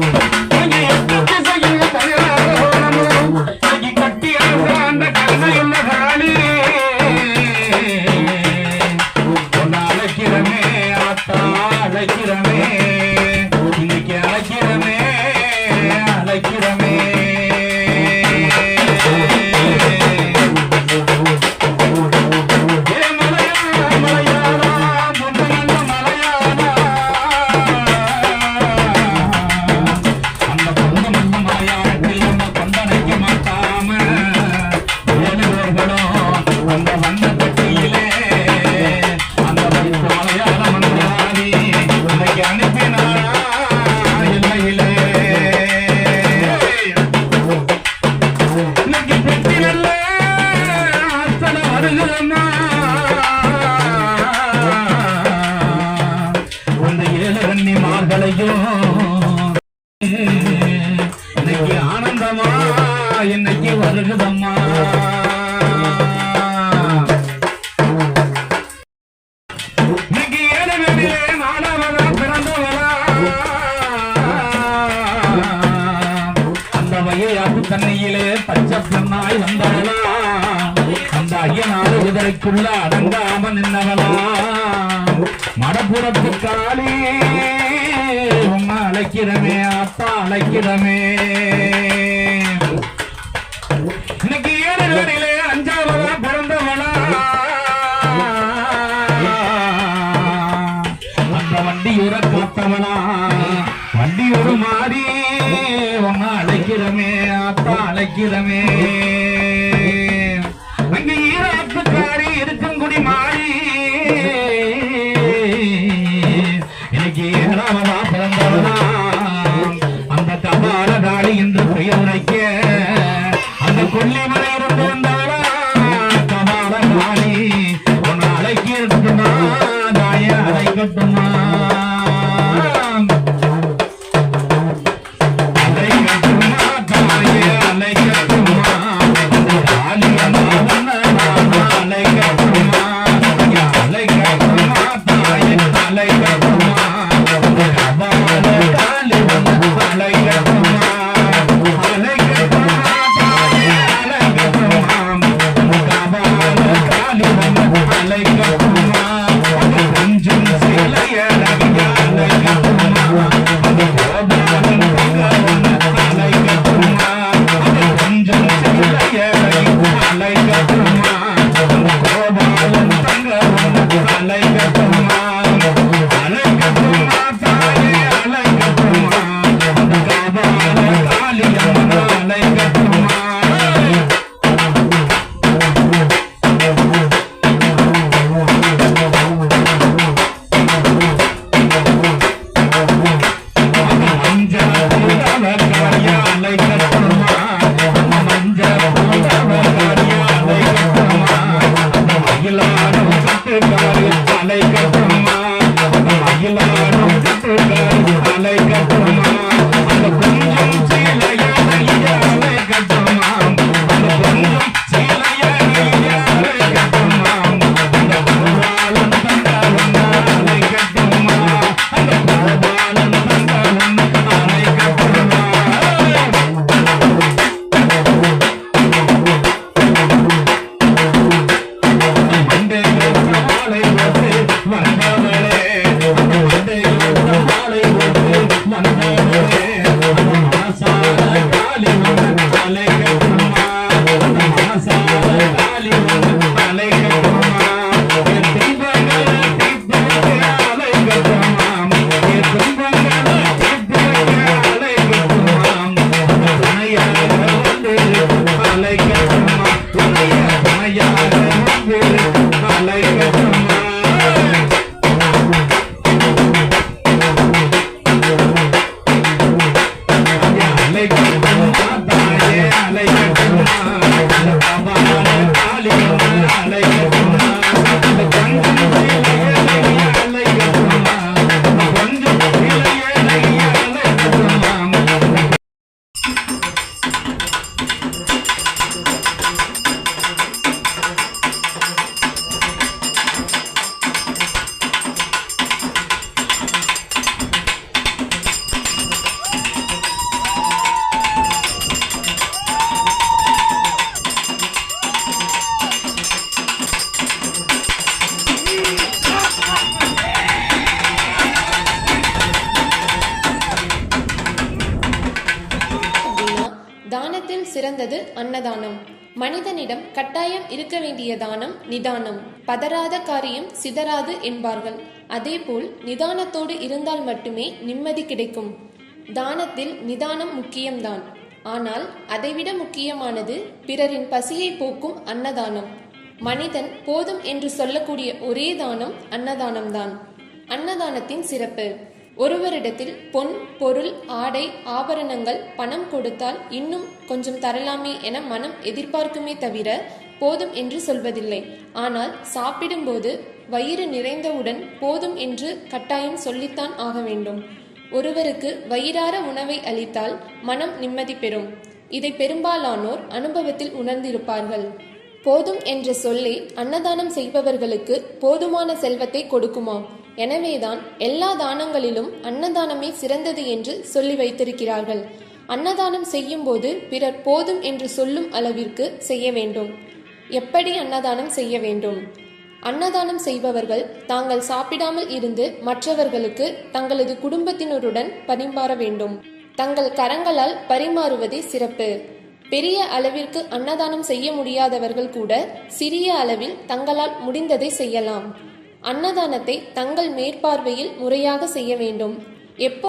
Mm. மலைக்குள்ள அடங்காம நின்னவனா மடப்புறத்து காளி உம்மா அழைக்கிறமே அப்பா அழைக்கிறமே. இன்னைக்கு ஏழு வேலையிலே அஞ்சாவதா பிறந்தவனா அந்த வண்டியூர காத்தவனா வண்டி ஒரு மாறி உம்மா அழைக்கிறமே அப்பா அழைக்கிறமே. I'm not even a man. தானத்தில் சிறந்தது அன்னதானம். மனிதனிடம் கட்டாயம் இருக்க வேண்டிய தானம் நிதானம். பதறாத காரியம் சிதறாது என்பார்கள். அதேபோல் நிதானத்தோடு இருந்தால் மட்டுமே நிம்மதி கிடைக்கும். தானத்தில் நிதானம் முக்கியம்தான். ஆனால் அதைவிட முக்கியமானது பிறரின் பசியை போக்கும் அன்னதானம். மனிதன் போதும் என்று சொல்லக்கூடிய ஒரே தானம் அன்னதானம்தான். அன்னதானத்தின் சிறப்பு. ஒருவரிடத்தில் பொன் பொருள் ஆடை ஆபரணங்கள் பணம் கொடுத்தால் இன்னும் கொஞ்சம் தரலாமே என மனம் எதிர்பார்க்குமே தவிர போதும் என்று சொல்வதில்லை. ஆனால் சாப்பிடும்போது வயிறு நிறைந்தவுடன் போதும் என்று கட்டாயம் சொல்லித்தான் ஆக வேண்டும். ஒருவருக்கு வயிறார உணவை அளித்தால் மனம் நிம்மதி பெறும். இதை பெரும்பாலானோர் அனுபவத்தில் உணர்ந்திருப்பார்கள். போதும் என்ற சொல்லே அன்னதானம் செய்பவர்களுக்கு போதுமான செல்வத்தை கொடுக்குமாம் எனவேதான் எல்லா தானங்களிலும் அன்னதானமே சிறந்தது என்று சொல்லி வைத்திருக்கிறார்கள். அன்னதானம் செய்யும்போது பிறர் போதும் என்று சொல்லும் அளவிற்கு செய்ய வேண்டும். எப்படி அன்னதானம் செய்ய வேண்டும்? அன்னதானம் செய்பவர்கள் தாங்கள் சாப்பிடாமல் இருந்து மற்றவர்களுக்கு தங்களது குடும்பத்தினருடன் பரிமாற வேண்டும். தங்கள் கரங்களால் பரிமாறுவதே சிறப்பு. பெரிய அளவிற்கு அன்னதானம் செய்ய முடியாதவர்கள் கூட சிறிய அளவில் தங்களால் முடிந்ததை செய்யலாம். அன்னதானத்தை தங்கள் மேற்பார்வையில் முறையாக செய்ய வேண்டும். எப்போ